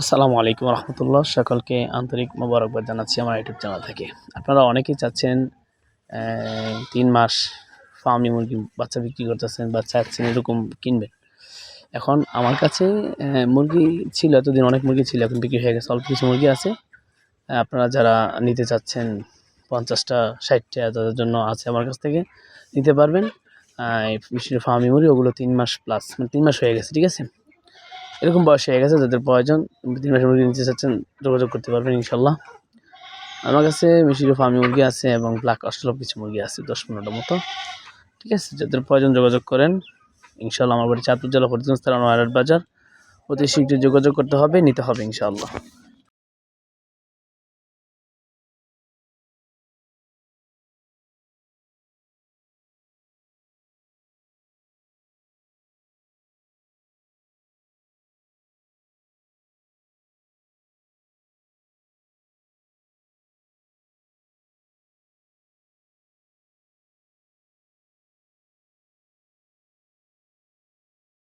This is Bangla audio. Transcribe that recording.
আসসালামু আলাইকুম রহমতুল্লাহ। সকলকে আন্তরিক মোবারকবাদ জানাচ্ছি আমার ইউটিউব চ্যানেল থেকে। আপনারা অনেকেই চাচ্ছেন তিন মাস ফার্মি মুরগি, বাচ্চা বিক্রি করতেছেন বা চাচ্ছেন এরকম কিনবেন। এখন আমার কাছে মুরগি ছিল, এতদিন অনেক মুরগি ছিল, এখন বিক্রি হয়ে গেছে, অল্প কিছু মুরগি আছে। আপনারা যারা নিতে চাচ্ছেন, পঞ্চাশটা, ষাটটা তাদের জন্য আছে আমার কাছ থেকে নিতে পারবেন। ফার্মি মুরগি, ওগুলো তিন মাস প্লাস মানে তিন মাস হয়ে গেছে, ঠিক আছে? এরকম বয়স হয়ে গেছে, যাদের প্রয়োজন, তিন মাসের মুরগি নিতে চাচ্ছেন, যোগাযোগ করতে পারবেন ইনশাল্লাহ। আমার কাছে মিশির ফার্মি মুরগি আছে এবং ব্ল্যাক অস্ট্রেলপ কিছু মুরগি আছে, দশ পনেরোটা মতো। ঠিক আছে, যাদের প্রয়োজন যোগাযোগ করেন, ইনশাল্লাহ আমার বাড়ি চাঁদপুর জেলা ফরিদগঞ্জ থানা বাজার। অতি শীঘ্রই যোগাযোগ করতে হবে, নিতে হবে ইনশাআল্লাহ